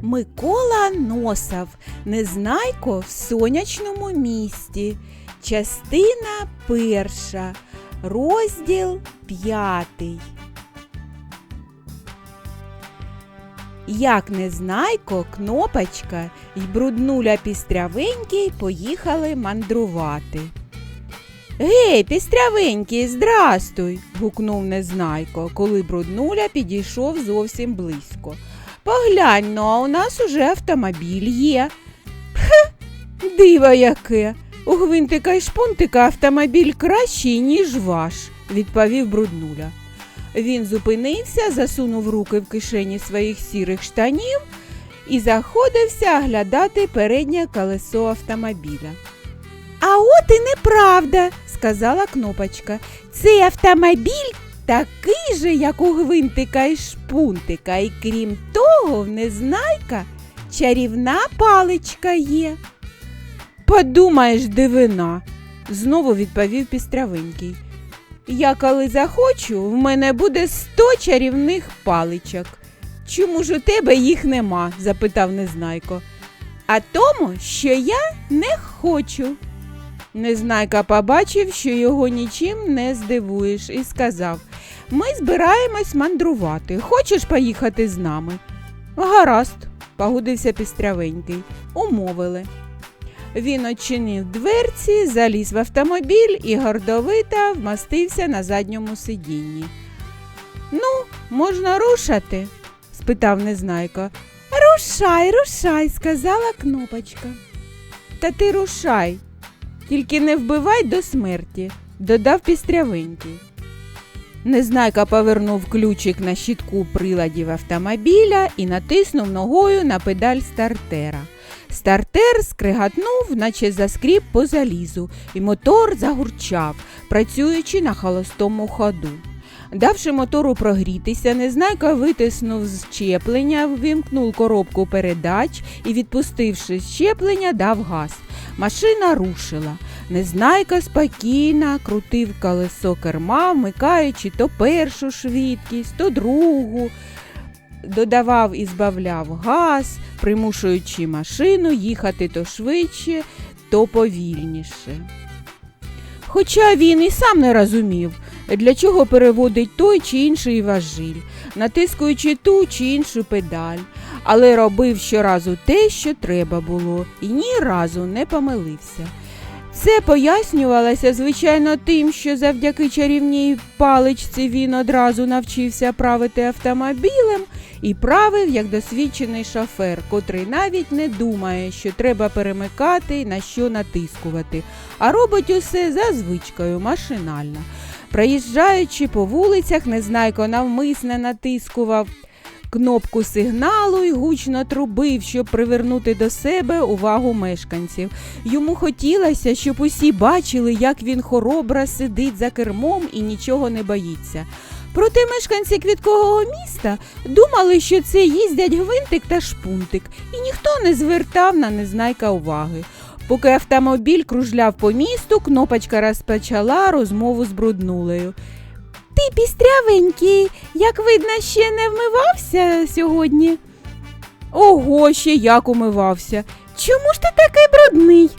Микола Носов, Незнайко в сонячному місті. Частина перша, розділ п'ятий. Як Незнайко, Кнопочка й бруднуля пістрявенький поїхали мандрувати. Гей, пістрявенький, здрастуй. гукнув Незнайко, коли бруднуля підійшов зовсім близько. Поглянь, ну, а у нас уже автомобіль є. Пх, диво яке. У гвинтика й шпунтика автомобіль кращий, ніж ваш, відповів бруднуля. Він зупинився, засунув руки в кишені своїх сірих штанів і заходився оглядати переднє колесо автомобіля. А от і неправда, сказала кнопочка. Цей автомобіль такий же, як у гвинтика і шпунтика, і крім того, в незнайка чарівна паличка є. Подумаєш, дивина, знову відповів пістрявенький. Я коли захочу, в мене буде сто чарівних паличок. Чому ж у тебе їх нема? запитав Незнайко. А тому, що я не хочу. Незнайка побачив, що його нічим не здивуєш, і сказав Ми збираємось мандрувати. Хочеш поїхати з нами? Гаразд, погодився пістрявенький. Умовили. Він очинив дверці, заліз в автомобіль і гордовито вмастився на задньому сидінні. Ну, можна рушати? спитав Незнайко. Рушай, рушай, сказала кнопочка. Та ти рушай, тільки не вбивай до смерті, додав пістрявенький. Незнайка повернув ключик на щитку приладів автомобіля і натиснув ногою на педаль стартера. Стартер скригатнув, наче заскріб по залізу, і мотор загурчав, працюючи на холостому ходу. Давши мотору прогрітися, Незнайка витиснув з щеплення, ввімкнув коробку передач і, відпустивши щеплення, дав газ. Машина рушила. Незнайка спокійно крутив колесо керма, вмикаючи то першу швидкість, то другу. Додавав і збавляв газ, примушуючи машину їхати то швидше, то повільніше. Хоча він і сам не розумів, для чого переводить той чи інший важіль, натискуючи ту чи іншу педаль, але робив щоразу те, що треба було, і ні разу не помилився. Це пояснювалося, звичайно, тим, що завдяки чарівній паличці він одразу навчився правити автомобілем і правив як досвідчений шофер, котрий навіть не думає, що треба перемикати і на що натискувати, а робить усе за звичкою машинально. Проїжджаючи по вулицях, Незнайко навмисне натискував кнопку сигналу і гучно трубив, щоб привернути до себе увагу мешканців. Йому хотілося, щоб усі бачили, як він хоробро сидить за кермом і нічого не боїться. Проте мешканці квіткового міста думали, що це їздять гвинтик та шпунтик, і ніхто не звертав на незнайка уваги. Поки автомобіль кружляв по місту, кнопочка розпочала розмову з бруднулею. Ти пістрявенький, як видно, ще не вмивався сьогодні. Ого, ще як умивався. Чому ж ти такий брудний?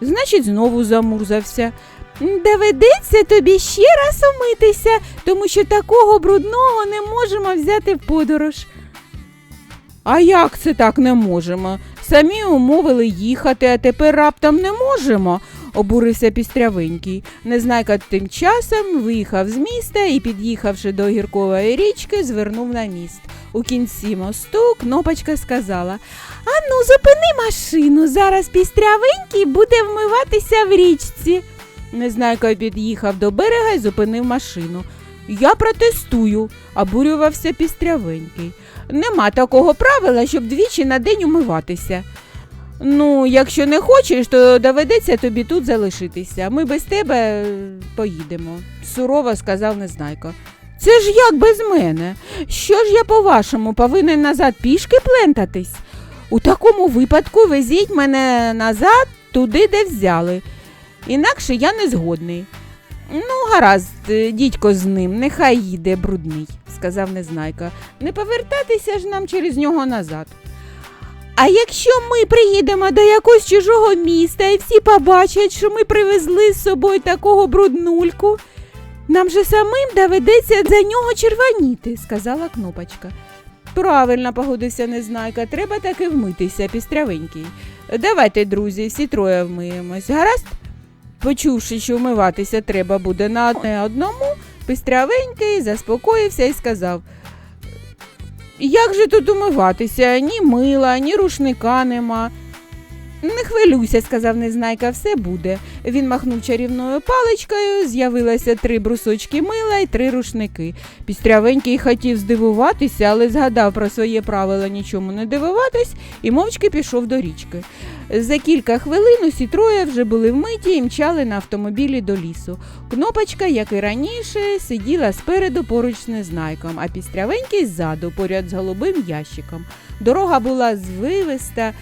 Значить, знову замурзався. Доведеться тобі ще раз умитися, тому що такого брудного не можемо взяти в подорож. А як це так не можемо? Самі умовили їхати, а тепер раптом не можемо, обурився пістрявенький. Незнайка тим часом виїхав з міста і, під'їхавши до гіркової річки, звернув на міст. У кінці мосту кнопочка сказала Ану, зупини машину, зараз пістрявенький буде вмиватися в річці. Незнайка під'їхав до берега і зупинив машину. Я протестую, обурювався пістрявенький. Нема такого правила, щоб двічі на день умиватися. Ну, якщо не хочеш, то доведеться тобі тут залишитися. Ми без тебе е, поїдемо, сурово сказав Незнайко. Це ж як без мене? Що ж я, по-вашому, повинен назад пішки плентатись? У такому випадку везіть мене назад туди, де взяли. Інакше я не згодний. Ну, гаразд, е, дідько з ним, нехай їде брудний, сказав Незнайка. Не повертатися ж нам через нього назад. А якщо ми приїдемо до якогось чужого міста і всі побачать, що ми привезли з собою такого бруднульку, нам же самим доведеться за нього червоніти, сказала кнопочка. Правильно, погодився Незнайка, треба таки вмитися, пістрявенький. Давайте, друзі, всі троє вмиємось. Гаразд? Почувши, що вмиватися треба буде на одне одному, пістрявенький заспокоївся і сказав. Як же тут умиватися? Ні мила, ні рушника нема. Не хвилюйся, сказав Незнайка, все буде. Він махнув чарівною паличкою, з'явилося три брусочки мила і три рушники. Пістрявенький хотів здивуватися, але згадав про своє правило нічому не дивуватись і мовчки пішов до річки. За кілька хвилин усі троє вже були вмиті і мчали на автомобілі до лісу. Кнопочка, як і раніше, сиділа спереду поруч з незнайком, а пістрявенький ззаду, поряд з голубим ящиком. Дорога була звивиста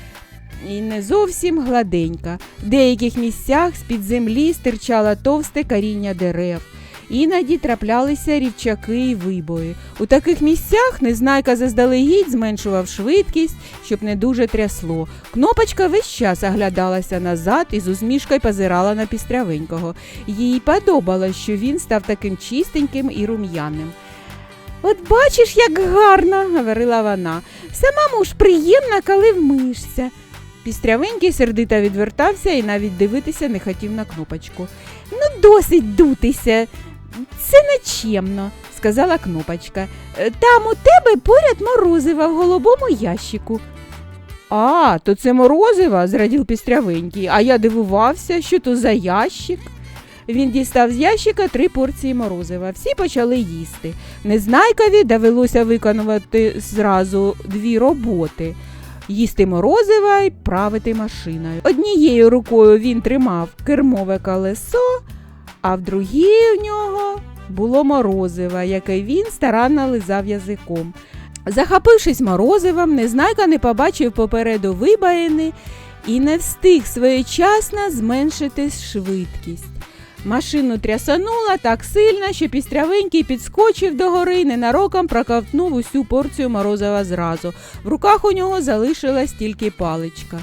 і не зовсім гладенька. В деяких місцях з-під землі стирчало товсте коріння дерев. Іноді траплялися рівчаки і вибої. У таких місцях незнайка заздалегідь зменшував швидкість, щоб не дуже трясло. Кнопочка весь час оглядалася назад і з усмішкою позирала на пістрявенького. Їй подобалось, що він став таким чистеньким і рум'яним. От бачиш, як гарно, говорила вона. Самому ж приємно, коли вмишся. Пістрявенький сердито відвертався і навіть дивитися не хотів на кнопочку. Ну, досить дутися. Це нечемно, сказала кнопочка. «Е, Там у тебе поряд морозива в голубому ящику. А, то це морозива, зрадів пістрявенький, а я дивувався, що то за ящик. Він дістав з ящика три порції морозива. Всі почали їсти. Незнайкові довелося виконувати зразу дві роботи їсти морозива і правити машиною. Однією рукою він тримав кермове колесо, а в другій у нього було морозиво, яке він старанно лизав язиком. Захопившись морозивом, незнайка не побачив попереду вибоїни і не встиг своєчасно зменшити швидкість. Машину трясанула так сильно, що пістрявенький підскочив до гори ненароком проковтнув усю порцію морозива зразу. В руках у нього залишилась тільки паличка.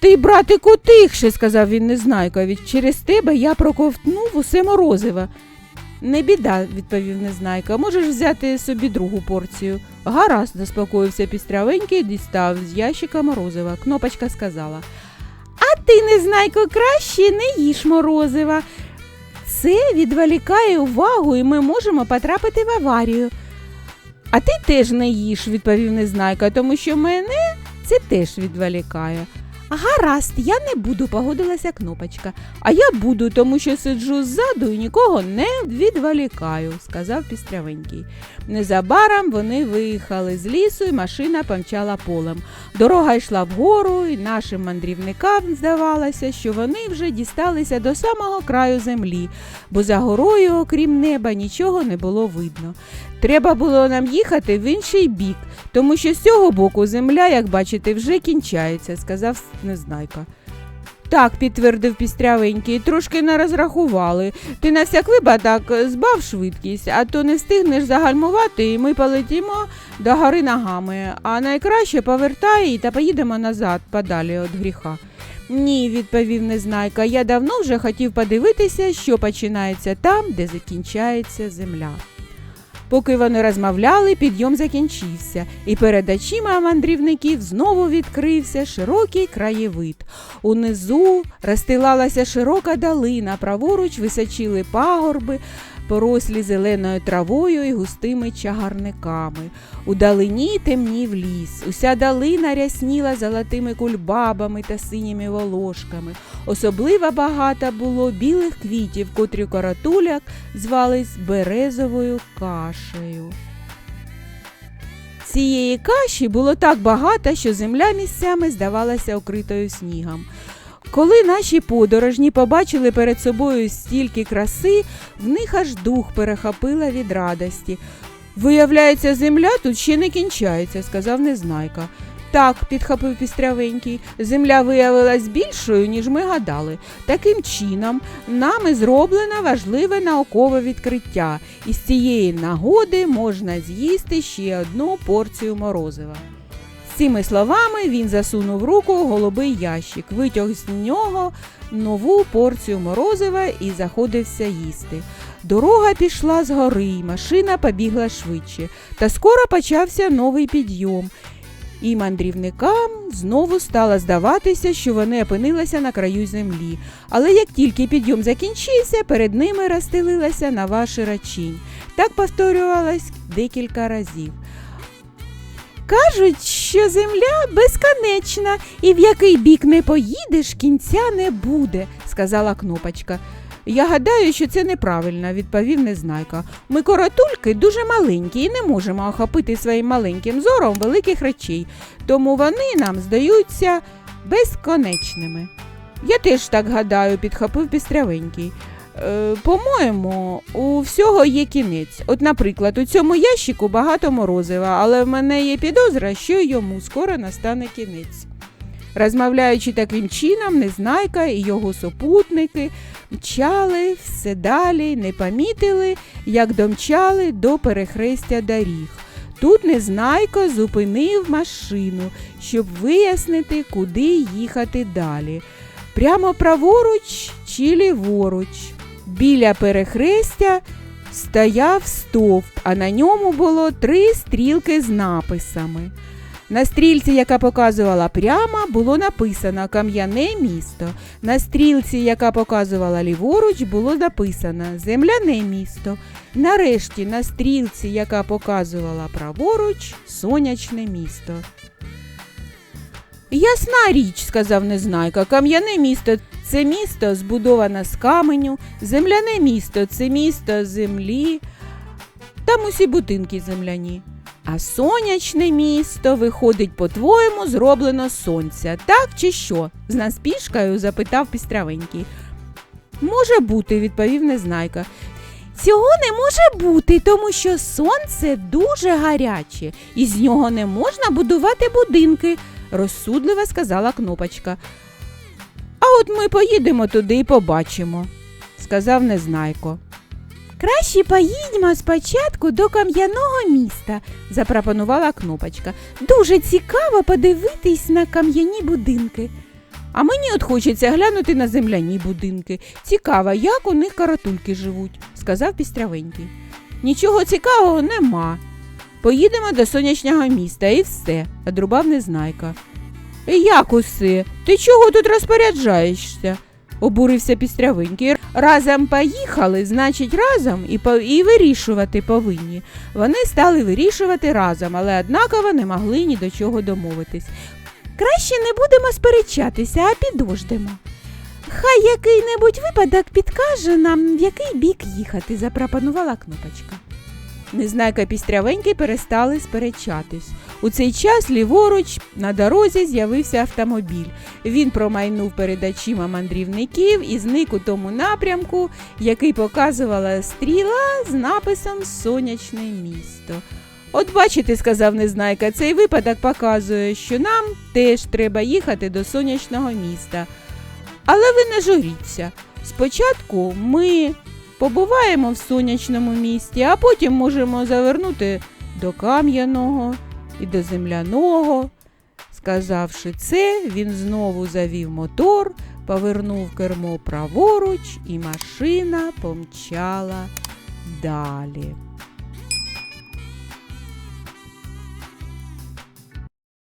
Ти, братику, тихше, сказав він незнайкові. Через тебе я проковтнув усе морозиво. Не біда, відповів незнайка. Можеш взяти собі другу порцію. Гаразд, заспокоївся пістрявенький, і дістав з ящика морозива. Кнопочка сказала. А ти, незнайко, краще не їж морозива. Це відволікає увагу, і ми можемо потрапити в аварію. А ти теж не їж, відповів незнайка, тому що мене це теж відволікає. Гаразд, я не буду, погодилася кнопочка. А я буду, тому що сиджу ззаду і нікого не відволікаю, сказав пістрявенький. Незабаром вони виїхали з лісу, і машина помчала полем. Дорога йшла вгору, і нашим мандрівникам здавалося, що вони вже дісталися до самого краю землі, бо за горою, окрім неба, нічого не було видно. Треба було нам їхати в інший бік, тому що з цього боку земля, як бачите, вже кінчається, сказав Незнайка. Так, підтвердив пістрявенький, трошки не розрахували. Ти на всяк випадок збав швидкість, а то не встигнеш загальмувати, і ми полетімо до гори ногами, а найкраще повертай та поїдемо назад, подалі від гріха. Ні, відповів Незнайка, я давно вже хотів подивитися, що починається там, де закінчається земля. Поки вони розмовляли, підйом закінчився, і перед очима мандрівників знову відкрився широкий краєвид. Унизу розстилалася широка долина, праворуч височили пагорби, порослі зеленою травою і густими чагарниками. У далині темнів ліс. Уся долина рясніла золотими кульбабами та синіми волошками. Особливо багато було білих квітів, котрі коротуляк звались березовою кашею. Цієї каші було так багато, що земля місцями здавалася окритою снігом. Коли наші подорожні побачили перед собою стільки краси, в них аж дух перехопила від радості. Виявляється, земля тут ще не кінчається, сказав Незнайка. Так, підхопив пістрявенький, земля виявилась більшою, ніж ми гадали. Таким чином, нами зроблено важливе наукове відкриття, і з цієї нагоди можна з'їсти ще одну порцію морозива. Цими словами він засунув руку голубий ящик, витяг з нього нову порцію морозива і заходився їсти. Дорога пішла з гори, машина побігла швидше, та скоро почався новий підйом. І мандрівникам знову стало здаватися, що вони опинилися на краю землі. Але як тільки підйом закінчився, перед ними розстелилася нова широчінь. Так повторювалось декілька разів. Кажуть, що земля безконечна, і в який бік не поїдеш, кінця не буде, сказала кнопочка. Я гадаю, що це неправильно, відповів Незнайка. Ми коротульки дуже маленькі і не можемо охопити своїм маленьким зором великих речей, тому вони нам здаються безконечними. Я теж так гадаю, підхопив пістрявенький. Е, по-моєму, у всього є кінець. От, наприклад, у цьому ящику багато морозива, але в мене є підозра, що йому скоро настане кінець. Розмовляючи таким чином, Незнайка і його супутники мчали все далі, не помітили, як домчали до перехрестя доріг. Тут Незнайко зупинив машину, щоб вияснити, куди їхати далі. Прямо праворуч чи ліворуч. Біля перехрестя стояв стовп, а на ньому було три стрілки з написами. На стрілці, яка показувала прямо, було написано Кам'яне місто. На стрілці, яка показувала ліворуч, було написано Земляне місто. Нарешті на стрілці, яка показувала праворуч, сонячне місто. Ясна річ, сказав Незнайка, кам'яне місто це місто збудоване з каменю, земляне місто це місто землі. Там усі будинки земляні. А сонячне місто, виходить, по-твоєму, зроблено сонця, так чи що? з наспішкою запитав пістравенький. Може бути, відповів Незнайка. Цього не може бути, тому що сонце дуже гаряче, і з нього не можна будувати будинки, розсудливо сказала кнопочка. А от ми поїдемо туди і побачимо, сказав Незнайко. Краще поїдьмо спочатку до кам'яного міста, запропонувала кнопочка. Дуже цікаво подивитись на кам'яні будинки. А мені от хочеться глянути на земляні будинки. Цікаво, як у них каратульки живуть, сказав пістрявенький. Нічого цікавого нема. Поїдемо до сонячного міста і все, одрубав Незнайка. Як усе? Ти чого тут розпоряджаєшся? обурився пістрявенький. Разом поїхали, значить, разом і, по... і вирішувати повинні. Вони стали вирішувати разом, але однаково не могли ні до чого домовитись. Краще не будемо сперечатися, а підождемо. Хай який-небудь випадок підкаже нам, в який бік їхати, запропонувала кнопочка. Незнайка пістрявенький перестали сперечатись. У цей час ліворуч на дорозі з'явився автомобіль. Він промайнув перед очима мандрівників і зник у тому напрямку, який показувала стріла з написом Сонячне місто. От бачите, сказав Незнайка, цей випадок показує, що нам теж треба їхати до сонячного міста. Але ви не журіться. Спочатку ми побуваємо в сонячному місті, а потім можемо завернути до кам'яного і до земляного. Сказавши це, він знову завів мотор, повернув кермо праворуч, і машина помчала далі.